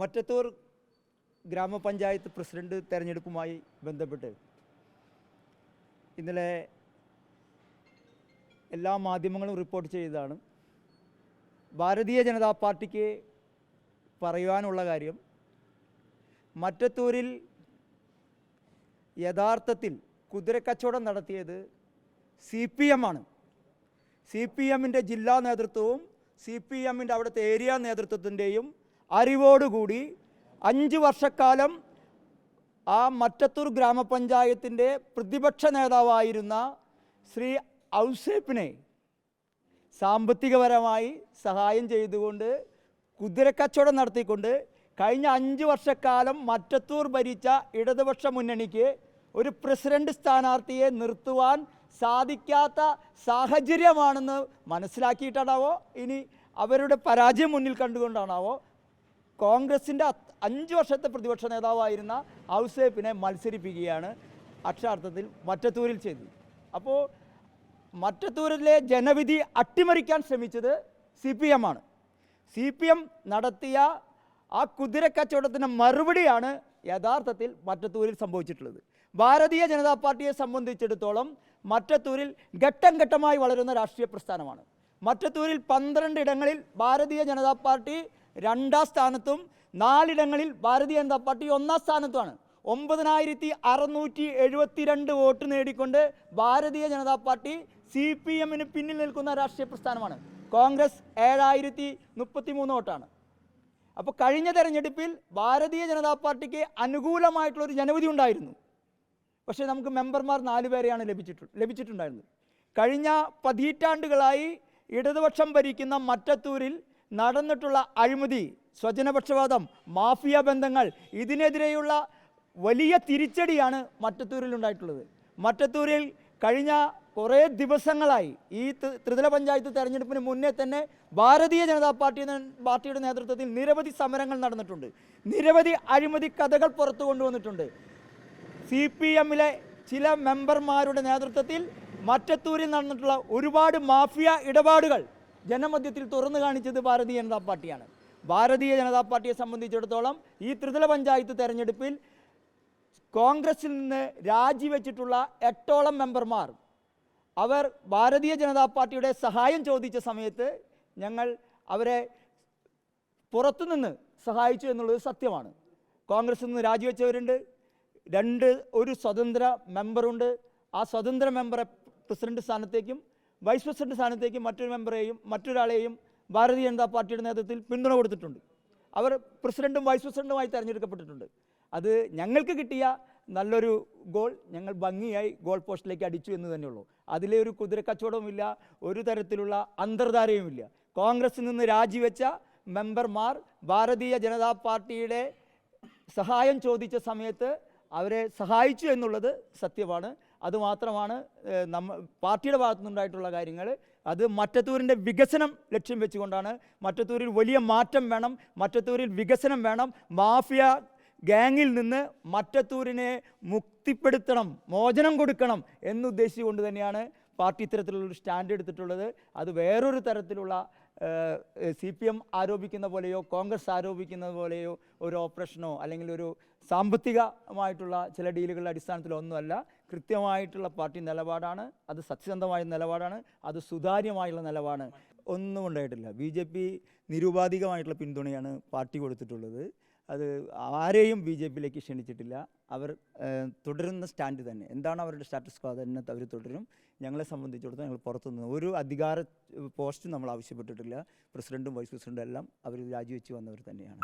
മറ്റത്തൂർ ഗ്രാമപഞ്ചായത്ത് പ്രസിഡന്റ് തെരഞ്ഞെടുപ്പുമായി ബന്ധപ്പെട്ട് ഇന്നലെ എല്ലാ മാധ്യമങ്ങളും റിപ്പോർട്ട് ചെയ്തതാണ്. ഭാരതീയ ജനതാ പാർട്ടിക്ക് പറയുവാനുള്ള കാര്യം മറ്റത്തൂരിൽ യഥാർത്ഥത്തിൽ കുതിരക്കച്ചവടം നടത്തിയത് സി പി എം ആണ്. സി പി എമ്മിന്റെ ജില്ലാ നേതൃത്വവും സി പി എമ്മിന്റെ അവിടുത്തെ ഏരിയ നേതൃത്വത്തിന്റെയും അറിവോടുകൂടി അഞ്ച് വർഷക്കാലം ആ മറ്റത്തൂർ ഗ്രാമപഞ്ചായത്തിന്റെ പ്രതിപക്ഷ നേതാവായിരുന്ന ശ്രീ ഔസേപ്പിനെ സാമ്പത്തികപരമായി സഹായം ചെയ്തുകൊണ്ട് കുതിരക്കച്ചവടം നടത്തിക്കൊണ്ട് കഴിഞ്ഞ അഞ്ച് വർഷക്കാലം മറ്റത്തൂർ ഭരിച്ച ഇടതുപക്ഷ മുന്നണിക്ക് ഒരു പ്രസിഡന്റ് സ്ഥാനാർത്ഥിയെ നിർത്തുവാൻ സാധിക്കാത്ത സാഹചര്യമാണെന്ന് മനസ്സിലാക്കിയിട്ടാണാവോ? ഇനി അവരുടെ പരാജയം മുന്നിൽ കണ്ടുകൊണ്ടാണാവോ? കോൺഗ്രസിന്റെ അഞ്ച് വർഷത്തെ പ്രതിപക്ഷ നേതാവായിരുന്ന ഔസേപ്പിനെ മത്സരിപ്പിക്കുകയാണ് അക്ഷരാർത്ഥത്തിൽ മറ്റത്തൂരിൽ ചെയ്തത്. അപ്പോൾ മറ്റത്തൂരിലെ ജനവിധി അട്ടിമറിക്കാൻ ശ്രമിച്ചത് സി പി എം ആണ്. സി പി എം നടത്തിയ ആ കുതിരക്കച്ചവടത്തിന് മറുപടിയാണ് യഥാർത്ഥത്തിൽ മറ്റത്തൂരിൽ സംഭവിച്ചിട്ടുള്ളത്. ഭാരതീയ ജനതാ പാർട്ടിയെ സംബന്ധിച്ചിടത്തോളം മറ്റത്തൂരിൽ ഘട്ടം ഘട്ടമായി വളരുന്ന രാഷ്ട്രീയ പ്രസ്ഥാനമാണ്. മറ്റത്തൂരിൽ പന്ത്രണ്ട് ഇടങ്ങളിൽ ഭാരതീയ ജനതാ പാർട്ടി രണ്ടാം സ്ഥാനത്തും നാലിടങ്ങളിൽ ഭാരതീയ ജനതാ പാർട്ടി ഒന്നാം സ്ഥാനത്തുമാണ്. ഒമ്പതിനായിരത്തി അറുന്നൂറ്റി എഴുപത്തിരണ്ട് vote നേടിക്കൊണ്ട് Bharatiya Janata party C P എമ്മിന് പിന്നിൽ നിൽക്കുന്ന രാഷ്ട്രീയ പ്രസ്ഥാനമാണ്. കോൺഗ്രസ് ഏഴായിരത്തി മുപ്പത്തി മൂന്ന് വോട്ടാണ്. അപ്പോൾ കഴിഞ്ഞ തെരഞ്ഞെടുപ്പിൽ ഭാരതീയ ജനതാ പാർട്ടിക്ക് അനുകൂലമായിട്ടുള്ള ഒരു ജനവിധി ഉണ്ടായിരുന്നു. പക്ഷേ നമുക്ക് മെമ്പർമാർ നാല് പേരെയാണ് ലഭിച്ചിട്ടു ലഭിച്ചിട്ടുണ്ടായിരുന്നത്. കഴിഞ്ഞ പതിറ്റാണ്ടുകളായി ഇടതുപക്ഷം ഭരിക്കുന്ന മറ്റത്തൂരിൽ നടന്നിട്ടുള്ള അഴിമതി സ്വജനപക്ഷപാതം മാഫിയ ബന്ധങ്ങൾ ഇതിനെതിരെയുള്ള വലിയ തിരിച്ചടിയാണ് മറ്റത്തൂരിൽ ഉണ്ടായിട്ടുള്ളത്. മറ്റത്തൂരിൽ കഴിഞ്ഞ കുറേ ദിവസങ്ങളായി ഈ ത്രിതല പഞ്ചായത്ത് തെരഞ്ഞെടുപ്പിന് മുന്നേ തന്നെ ഭാരതീയ ജനതാ പാർട്ടി പാർട്ടിയുടെ നേതൃത്വത്തിൽ നിരവധി സമരങ്ങൾ നടന്നിട്ടുണ്ട്. നിരവധി അഴിമതി കഥകൾ പുറത്തു കൊണ്ടുവന്നിട്ടുണ്ട്. സി പി എമ്മിലെ ചില മെമ്പർമാരുടെ നേതൃത്വത്തിൽ മറ്റത്തൂരിൽ നടന്നിട്ടുള്ള ഒരുപാട് മാഫിയ ഇടപാടുകൾ ജനമധ്യത്തിൽ തുറന്നു കാണിച്ചത് ഭാരതീയ ജനതാ പാർട്ടിയാണ്. ഭാരതീയ ജനതാ പാർട്ടിയെ സംബന്ധിച്ചിടത്തോളം ഈ ത്രിതല പഞ്ചായത്ത് തെരഞ്ഞെടുപ്പിൽ കോൺഗ്രസിൽ നിന്ന് രാജിവെച്ചിട്ടുള്ള എട്ടോളം മെമ്പർമാർ അവർ ഭാരതീയ ജനതാ പാർട്ടിയുടെ സഹായം ചോദിച്ച സമയത്ത് ഞങ്ങൾ അവരെ പുറത്തുനിന്ന് സഹായിച്ചു എന്നുള്ളത് സത്യമാണ്. കോൺഗ്രസിൽ നിന്ന് രാജിവെച്ചവരുണ്ട്. രണ്ട് ഒരു സ്വതന്ത്ര മെമ്പറുണ്ട്. ആ സ്വതന്ത്ര മെമ്പറെ പ്രസിഡന്റ് സ്ഥാനത്തേക്കും വൈസ് പ്രസിഡന്റ് സ്ഥാനത്തേക്ക് മറ്റൊരു മെമ്പറെയും മറ്റൊരാളെയും ഭാരതീയ ജനതാ പാർട്ടിയുടെ നേതൃത്വത്തിൽ പിന്തുണ കൊടുത്തിട്ടുണ്ട്. അവർ പ്രസിഡന്റും വൈസ് പ്രസിഡന്റുമായി തിരഞ്ഞെടുക്കപ്പെട്ടിട്ടുണ്ട്. അത് ഞങ്ങൾക്ക് കിട്ടിയ നല്ലൊരു ഗോൾ ഞങ്ങൾ ഭംഗിയായി ഗോൾ പോസ്റ്റിലേക്ക് അടിച്ചു എന്ന് തന്നെയുള്ളൂ. അതിലെ ഒരു കുതിരക്കച്ചവടവുമില്ല ഒരു തരത്തിലുള്ള അന്തർധാരയുമില്ല. കോൺഗ്രസിൽ നിന്ന് രാജിവെച്ച മെമ്പർമാർ ഭാരതീയ ജനതാ പാർട്ടിയുടെ സഹായം ചോദിച്ച സമയത്ത് അവരെ സഹായിച്ചു എന്നുള്ളത് സത്യമാണ്. അതുമാത്രമാണ് നമ്മ പാർട്ടിയുടെ ഭാഗത്തു നിന്നുണ്ടായിട്ടുള്ള കാര്യങ്ങൾ. അത് മറ്റത്തൂരിന്റെ വികസനം ലക്ഷ്യം വെച്ചുകൊണ്ടാണ്. മറ്റത്തൂരിൽ വലിയ മാറ്റം വേണം. മറ്റത്തൂരിൽ വികസനം വേണം. മാഫിയ ഗാങ്ങിൽ നിന്ന് മറ്റത്തൂരിനെ മുക്തിപ്പെടുത്തണം മോചനം കൊടുക്കണം എന്നുദ്ദേശിച്ചുകൊണ്ട് തന്നെയാണ് പാർട്ടി ഇത്തരത്തിലുള്ളൊരു സ്റ്റാൻഡ് എടുത്തിട്ടുള്ളത്. അത് വേറൊരു തരത്തിലുള്ള സി പി എം ആരോപിക്കുന്ന പോലെയോ കോൺഗ്രസ് ആരോപിക്കുന്ന പോലെയോ ഒരു ഓപ്പറേഷനോ അല്ലെങ്കിൽ ഒരു സാമ്പത്തികമായിട്ടുള്ള ചില ഡീലുകളുടെ അടിസ്ഥാനത്തിലോ ഒന്നുമല്ല കൃത്യമായിട്ടുള്ള പാർട്ടി നിലപാടാണ് അത് സത്യസന്ധമായ നിലപാടാണ് അത് സുതാര്യമായുള്ള നിലപാടാണ്. ഒന്നും ഉണ്ടായിട്ടില്ല. ബി ജെ പി നിരുപാധികമായിട്ടുള്ള പിന്തുണയാണ് പാർട്ടി കൊടുത്തിട്ടുള്ളത്. അത് ആരെയും ബി ജെ പിയിലേക്ക് ക്ഷണിച്ചിട്ടില്ല. അവർ തുടരുന്ന സ്റ്റാൻഡ് തന്നെ. എന്താണ് അവരുടെ സ്റ്റാറ്റസ് കോ? തന്നെ അവർ തുടരും. ഞങ്ങളെ സംബന്ധിച്ചിടത്തോളം ഞങ്ങൾ പുറത്തുനിന്ന് ഒരു അധികാര പോസ്റ്റ് നമ്മൾ ആവശ്യപ്പെട്ടിട്ടില്ല. പ്രസിഡന്റും വൈസ് പ്രസിഡന്റും എല്ലാം അവർ രാജിവെച്ച് വന്നവർ തന്നെയാണ്.